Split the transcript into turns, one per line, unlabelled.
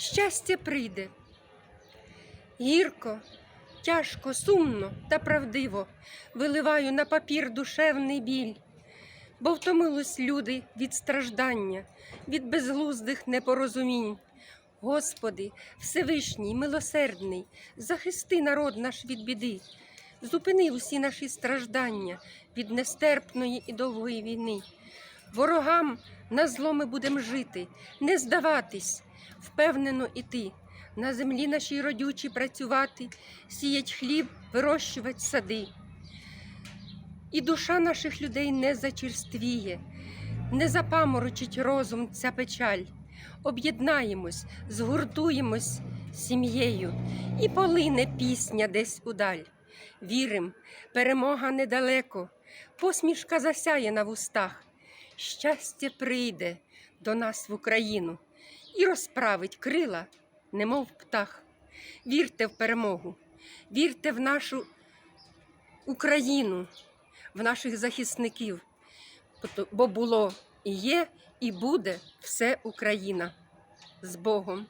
щастя прийде. Гірко, тяжко, сумно та правдиво виливаю на папір душевний біль, бо втомились люди від страждання, від безглуздих непорозумінь. Господи, Всевишній, милосердний, захисти народ наш від біди, зупини усі наші страждання від нестерпної і довгої війни. Ворогам на зло ми будем жити, не здаватись, впевнено іти, на землі нашій родючі працювати, сіять хліб, вирощувати сади. І душа наших людей не зачерствіє, не запаморочить розум ця печаль. Об'єднаємось, згуртуємось сім'єю, і полине пісня десь удаль. Вірим, перемога недалеко, посмішка засяє на вустах. Щастя прийде до нас в Україну і розправить крила, немов птах. Вірте в перемогу, вірте в нашу Україну, в наших захисників, бо було і є, і буде все Україна з Богом.